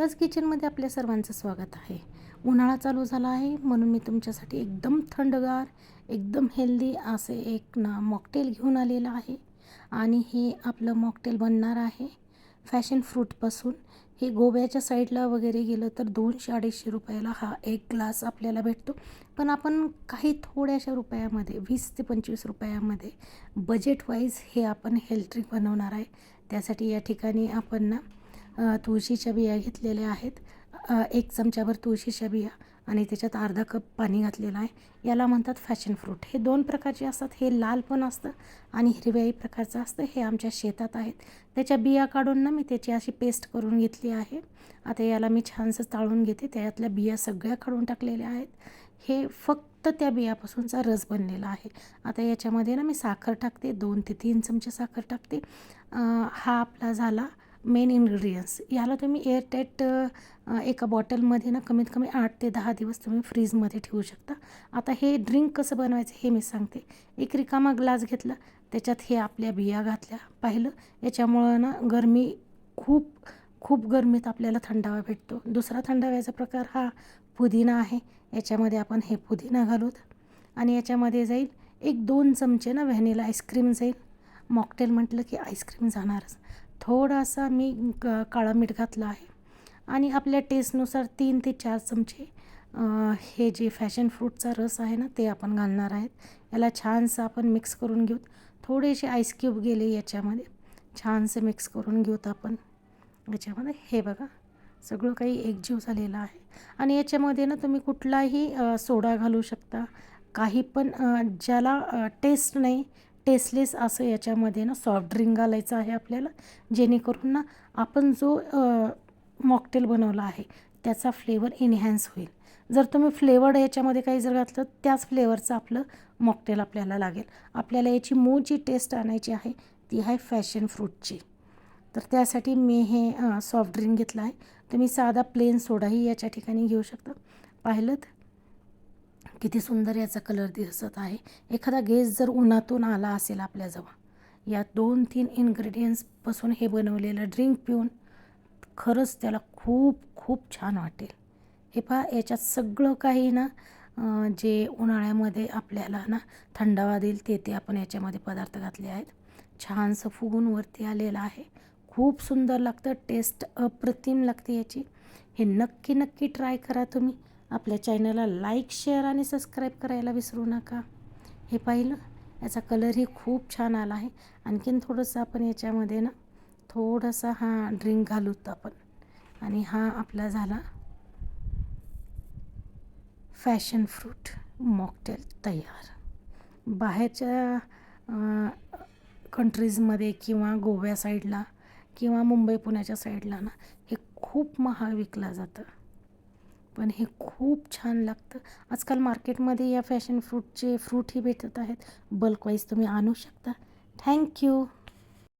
गज किचनमध्ये आपल्या सर्वांचं स्वागत आहे. उन्हाळा चालू झाला आहे म्हणून मी तुमच्यासाठी एकदम थंडगार एकदम हेल्दी असे एक ना मॉकटेल घेऊन आलेलं आहे. आणि हे आपलं मॉकटेल बनणार आहे फॅशन फ्रूटपासून हे गोव्याच्या साईडला वगैरे गेलं तर दोनशे अडीचशे रुपयाला हा एक ग्लास आपल्याला भेटतो. पण आपण काही थोड्याशा रुपयामध्ये वीस ते पंचवीस रुपयामध्ये बजेट वाईज हे आपण हेल्थ ड्रिंक बनवणार आहे. त्यासाठी या ठिकाणी आपण ना तुळशीच्या बिया घेतलेल्या आहेत. एक चमच्याभर तुळशीच्या बिया आणि त्याच्यात अर्धा कप पाणी घातलेलं आहे. याला म्हणतात फॅशन फ्रूट हे दोन प्रकारचे असतात. हे लाल पण असतं आणि हिरव्याही प्रकारचं असतं. हे आमच्या शेतात आहेत. त्याच्या बिया काढून ना मी त्याची अशी पेस्ट करून घेतली आहे. आता याला मी छानसं चाळून घेते. त्यातल्या बिया सगळ्या काढून टाकलेल्या आहेत. हे फक्त त्या बियापासूनचा रस बनलेला आहे. आता याच्यामध्ये ना मी साखर टाकते. दोन ते तीन चमचे साखर टाकते. हा आपला झाला मेन इन्ग्रेडियंट्स याला तुम्ही एअरटाईट एका बॉटलमध्ये ना कमीत कमी आठ ते दहा दिवस तुम्ही फ्रीजमध्ये ठेवू शकता. आता हे ड्रिंक कसं बनवायचं हे मी सांगते. एक रिकामा ग्लास घेतला त्याच्यात हे आपल्या बिया घातल्या पाहिलं. याच्यामुळं ना गरमी खूप खूप गरमीत आपल्याला थंडावा भेटतो. दुसरा थंडाव्याचा प्रकार हा पुदिना आहे. याच्यामध्ये आपण हे पुदिना घालूत आणि याच्यामध्ये जाईल एक दोन चमचे ना व्हॅनिला आईस्क्रीम जाईल. मॉकटेल म्हटलं की आईस्क्रीम जाणारच. थोडासा मी क काळा मीठ घातला आहे. आणि आपल्या टेस्टनुसार तीन ते चार चमचे हे जे फॅशन फ्रूटचा रस आहे ना ते आपण घालणार आहेत. याला छानसं आपण मिक्स करून घेऊत थोडेसे आईस क्यूब गेले याच्यामध्ये छानसे मिक्स करून घेऊत आपण. याच्यामध्ये हे बघा सगळं काही एकजीव झालेलं आहे. आणि याच्यामध्ये ना तुम्ही कुठलाही सोडा घालू शकता. काही पण ज्याला टेस्ट नाही टेस्टलेस असं याच्यामध्ये ना सॉफ्ट ड्रिंक घालायचं आहे आपल्याला. जेणेकरून ना आपण जो मॉकटेल बनवला आहे त्याचा फ्लेवर इन्हॅन्स होईल. जर तुम्ही फ्लेवर्ड याच्यामध्ये काही जर घातलं त्याच फ्लेवरचं आपलं मॉकटेल आपल्याला लागेल. आपल्याला याची मूळ जी टेस्ट आणायची आहे ती आहे फॅशन फ्रूटची तर त्यासाठी मी हे सॉफ्ट ड्रिंक घेतलं आहे. तुम्ही साधा प्लेन सोडाही याच्या ठिकाणी घेऊ शकता. पाहिलं किती सुंदर याचा कलर दिसत आहे. एखादा गेस जर उन्हातून आला असेल आपल्याजवळ. या दोन तीन इन्ग्रेडियंट्सपासून हे बनवलेलं ड्रिंक पिऊन खरंच त्याला खूप खूप छान वाटेल. हे पहा याच्यात सगळं काही ना जे उन्हाळ्यामध्ये आपल्याला ना थंडावा देईल ते ते आपण याच्यामध्ये पदार्थ घातले आहेत. छानसं फुगून वरती आलेलं आहे. खूप सुंदर लागतं टेस्ट अप्रतिम लागते याची. हे नक्की नक्की ट्राय करा तुम्ही. आपल्या चॅनलला लाईक शेअर आणि सबस्क्राईब करायला विसरू नका. हे पाहिलं? याचा कलरही खूप छान आला आहे. आणखीन थोडंसं आपण याच्यामध्ये ना थोडासा हा ड्रिंक घालूत आपण. आणि हा आपला झाला फॅशन फ्रूट मॉकटेल तयार. बाहेरच्या कंट्रीजमध्ये किंवा गोव्या साईडला किंवा मुंबई पुण्याच्या साईडला ना हे खूप महाग विकलं जातं. पण हे खूप छान लागतं. आजकाल मार्केटमध्ये या फॅशन फ्रूटचे फ्रूटही भेटत आहेत. बल्कवाईज तुम्ही आणू शकता. थँक्यू.